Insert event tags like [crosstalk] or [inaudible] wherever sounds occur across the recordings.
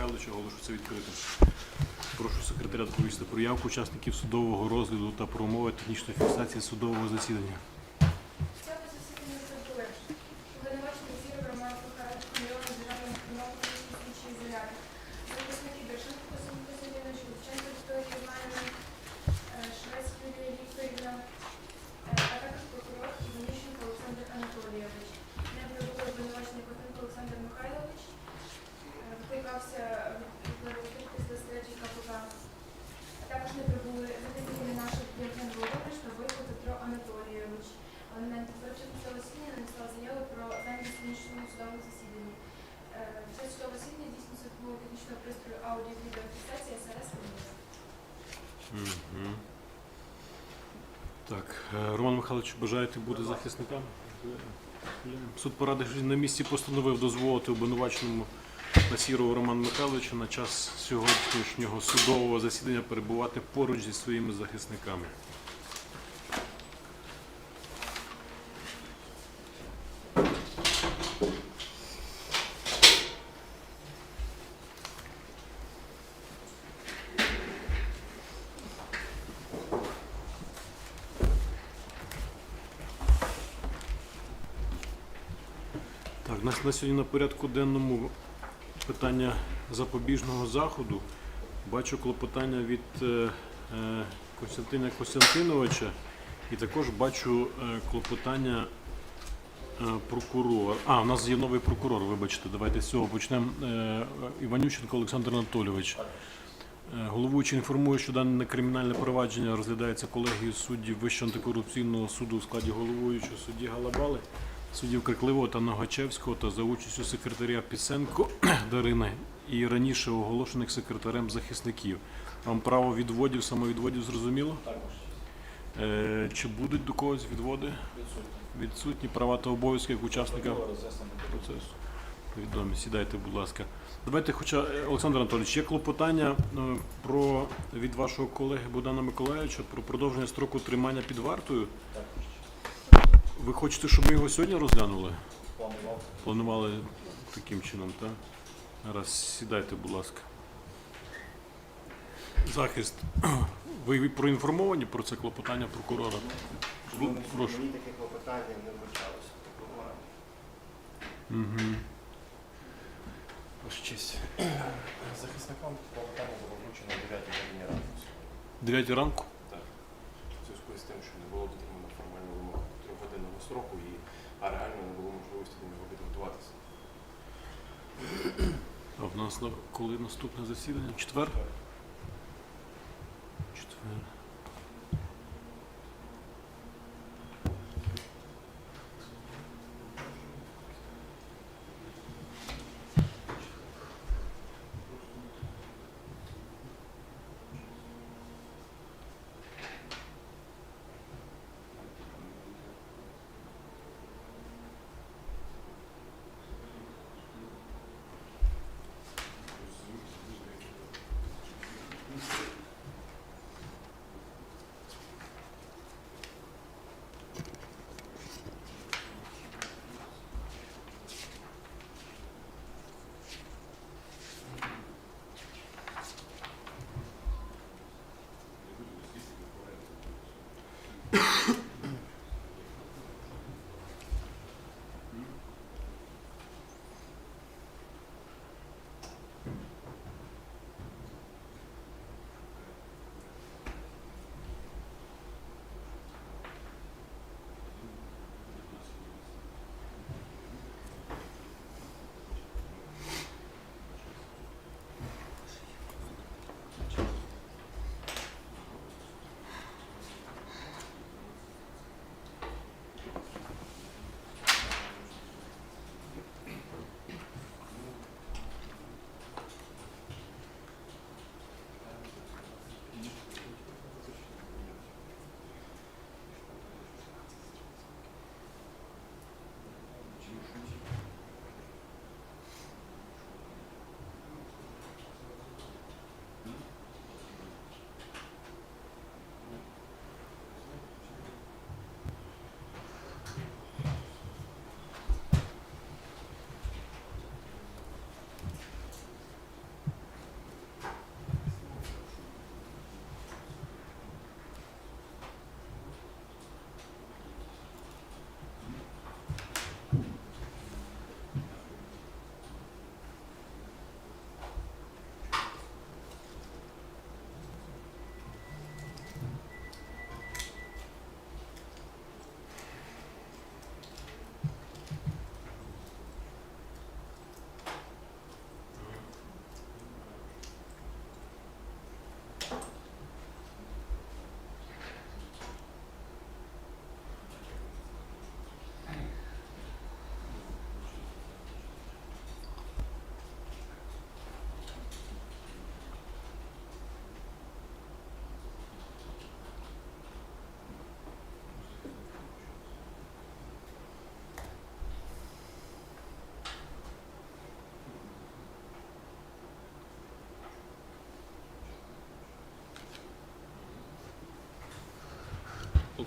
Михайловича оголошується відкритим. Прошу секретаря доповісти про явку учасників судового розгляду та про умови технічної фіксації судового засідання. Мгм. Так, е, Роман Михайлович, бажаєте бути захисником? Суд порадившись на місці постановив дозволити обвинуваченому Насірову Роману Михайловичу на час сьогоднішнього судового засідання перебувати поруч зі своїми захисниками. Нас на сьогодні на порядку денному питання запобіжного заходу. Бачу клопотання від е, е, Костянтина Костянтиновича і також бачу е, клопотання прокурора. А, у нас є новий прокурор, вибачте, давайте з цього почнемо. Іванющенко Олександр Анатолійович. Головуючий інформує, що дане кримінальне провадження розглядається колегією суддів Вищого антикорупційного суду у складі головуючого судді Галабали, суддів Крикливого та Ногачевського та за участю секретаря Пісенко [clears throat] Дарини і раніше оголошених секретарем захисників. Вам право відводів, самовідводів зрозуміло? Е, чи будуть до когось відводи? відсутні. Відсутні права та обов'язки як учасника процесу. Відомі, сідайте, будь ласка. Давайте, хоча е, Олександр Анатолійович, є клопотання е, про від вашого колеги Богдана Миколаївича про продовження строку тримання під вартою. Також Ви хочете, щоб ми його сьогодні розглянули? планував. Планували таким чином, так? Раз сідайте, будь ласка. Захист. [clears throat] Ви проінформовані про це клопотання прокурора? Бу- Прошу. Мені таке клопотання не вручалося прокурора. Угу. Ваша честь. [clears throat] Захисникам клопотання було вручено о 9 годині ранку. 9 ранку? Так. В зв'язку з тим, що не було дотримано формальну вимогу трьохгодинного строку, і, а реально не було можливості до нього підготуватися. А в нас коли наступне засідання? Четвер? Четвер.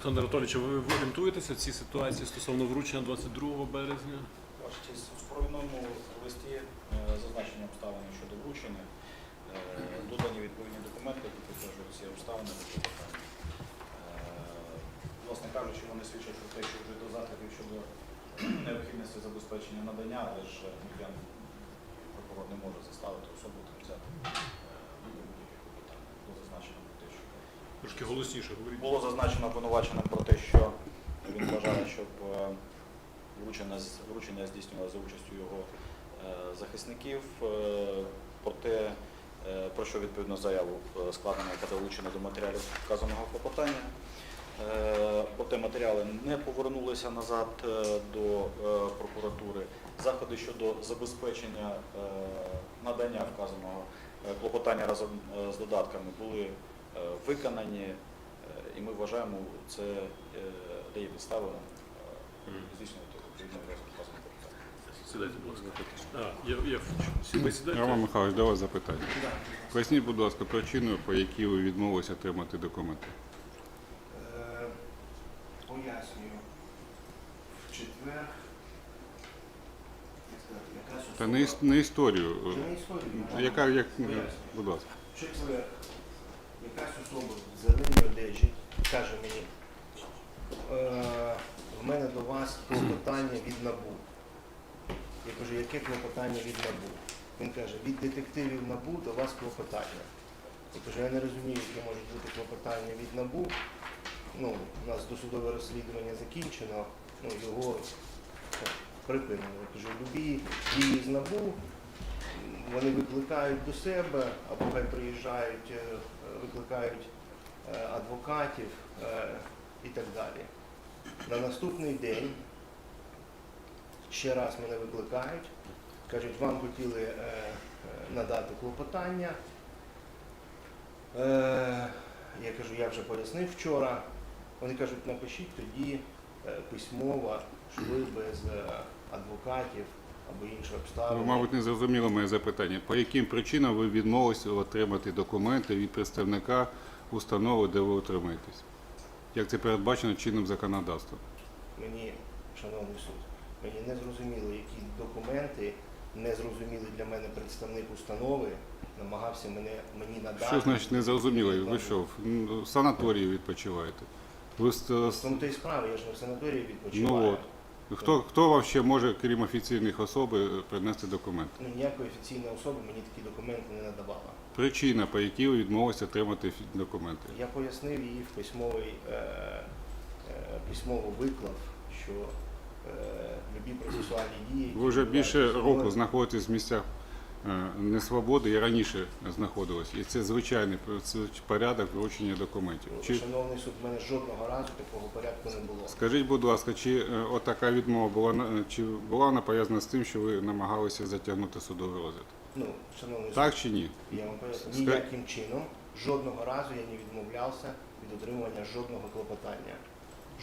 Олександр Анатолійович, ви орієнтуєтеся в цій ситуації стосовно вручення 22 березня? Честь, у сповільному листі е, зазначені обставини щодо вручення, е, додані відповідні документи, які підтверджують ці обставини до клопотання. Е, Власне кажучи, вони свідчать про те, що вже до заходів щодо необхідності забезпечення надання, але ж ніхто прокурор не може заставити особу там взяти будь-яких клопотань. Було зазначено про те, що Трошки голосніше говоріть. було зазначено обвинуваченим про те, що він бажає, щоб е, вручення, вручення здійснювалося за участю його е, захисників. Е, Про те, е, про що відповідно заяву складено та долучено до матеріалів вказаного клопотання. Проте матеріали не повернулися назад до прокуратури. Заходи щодо забезпечення надання вказаного клопотання разом з додатками були виконані, е, і ми вважаємо, це е, дає підстави е, здійснювати. Сідайте, будь ласка. Роман Михайлович, до вас запитання. Поясніть, будь ласка, причину, по якій ви відмовилися отримати документи. Е, Пояснюю. В четвер. Та не, історію. Яка, як, будь ласка. В четвер якась особа в зеленій одежі каже мені, е, в мене до вас клопотання від НАБУ. Я кажу, яке клопотання від НАБУ? Він каже, від детективів НАБУ до вас клопотання. Я кажу, я не розумію, які можуть бути клопотання від НАБУ. Ну, у нас досудове розслідування закінчено, ну, його припинено. Я кажу, любі дії з НАБУ вони викликають до себе, або хай приїжджають, е, викликають е, адвокатів е, і так далі. На наступний день ще раз мене викликають, кажуть, вам хотіли надати клопотання. Я кажу, я вже пояснив вчора. Вони кажуть, напишіть тоді письмово, що ви без адвокатів або інших обставин. Ви, мабуть, не зрозуміло моє запитання. По яким причинам ви відмовилися отримати документи від представника установи, де ви утримуєтесь? Як це передбачено чинним законодавством? Мені, шановний суд, мені не зрозуміло, які документи, не зрозумілий для мене представник установи намагався мене мені надати. Що значить не зрозуміло? Ви що, в ну, санаторії відпочиваєте? Ви В тому то й справа, я ж не в санаторії Ну от. Хто, хто вам ще може, крім офіційних особ, е, принести документи? Ну, ніякої офіційної особи мені такі документи не надавала. Причина, по якій ви відмовилися отримати документи. Я пояснив її в письмовий, е, е, письмово виклав, що е, любі процесуальні дії. Ви вже більше року знаходитесь в місцях несвободи і раніше знаходились. І це звичайний порядок вручення документів. Чи, Шановний суд, в мене жодного разу такого порядку не було. скажіть, будь ласка, чи е, отака відмова була чи була вона пов'язана з тим, що ви намагалися затягнути судовий розгляд? Ну, шановний суд, Так чи ні? Я вам поясню, ніяким чином жодного разу я не відмовлявся від отримування жодного клопотання.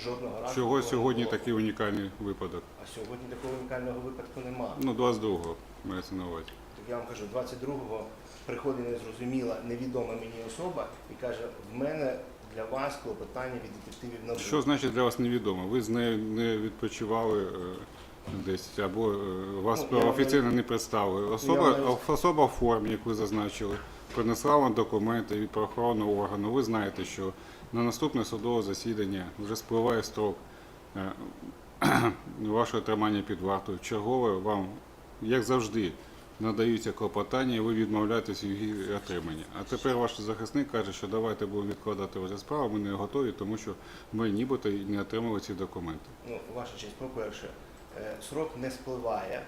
Жодного разу. Чого сьогодні було. такий унікальний випадок? А сьогодні такого унікального випадку нема. Ну, 22-го мається на увазі. Я вам кажу, 22-го приходить незрозуміла, невідома мені особа і каже, в мене для вас клопотання від детективів НАБУ. Що значить для вас невідомо? Ви з нею не відпочивали е, десь або е, вас Ну, я офіційно не представили. Особа, навіть- особа в формі, як ви зазначили, принесла вам документи від правоохоронного органу. Ви знаєте, що на наступне судове засідання вже спливає строк е, [clears throat] вашого тримання під вартою. Чергове вам, як завжди, надаються клопотання, і ви відмовляєтесь від їх отримання. А тепер ваш захисник каже, що давайте будемо відкладати розгляд справи, ми не готові, тому що ми нібито не отримали ці документи. Ну, ваша честь, по-перше, е, срок не спливає.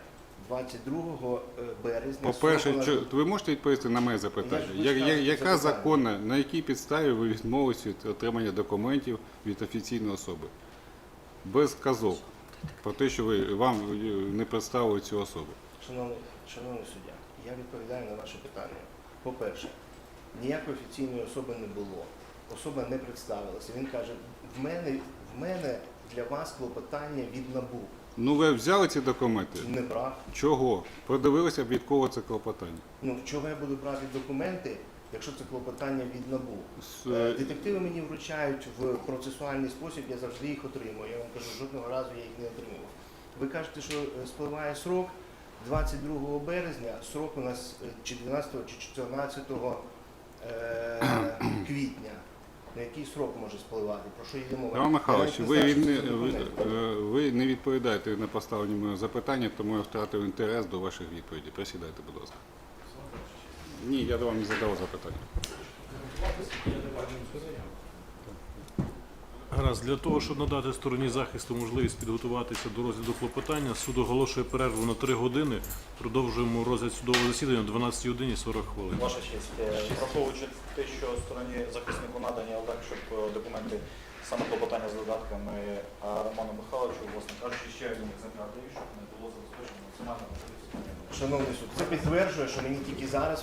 22 березня. По-перше, срок ви можете відповісти на моє запитання? Я Я- я- яка законна, на якій підставі ви відмовились від отримання документів від офіційної особи? Без казок про те, що ви вам е, не представили цю особу. Шановний, шановний суддя, я відповідаю на ваше питання. По-перше, ніякої офіційної особи не було. Особа не представилася. Він каже, в мене, в мене для вас клопотання від НАБУ. Ну ви взяли ці документи? Не брав. Чого? Продивилися від кого це клопотання. Ну, чого я буду брати документи якщо це клопотання від НАБУ. С- Е, Детективи мені вручають в процесуальний спосіб, я завжди їх отримую. Я вам кажу, жодного разу я їх не отримував. Ви кажете, що е, спливає срок 22 березня, срок у нас е, чи 12 чи 14 е, [clears throat] квітня. На який срок може спливати? Про що йде мова? Роман Михайлович, ви, не не, знаю, це ви, е, ви не відповідаєте на поставлені мною запитання, тому я втратив інтерес до ваших відповідей. Присідайте, будь ласка. Ні, я до вам не задав запитання. Гаразд, для того, щоб надати стороні захисту можливість підготуватися до розгляду клопотання, суд оголошує перерву на 3 години. Продовжуємо розгляд судового засідання о 12 годині 40 хвилин. Ваша честь, е, враховуючи те, що стороні захиснику надані, але так, щоб е, документи саме клопотання з додатками Роману Михайловичу, власне кажучи, ще один екземпляр даю, щоб не було забезпечено максимально можливість. Шановний суд, це підтверджує, що мені тільки зараз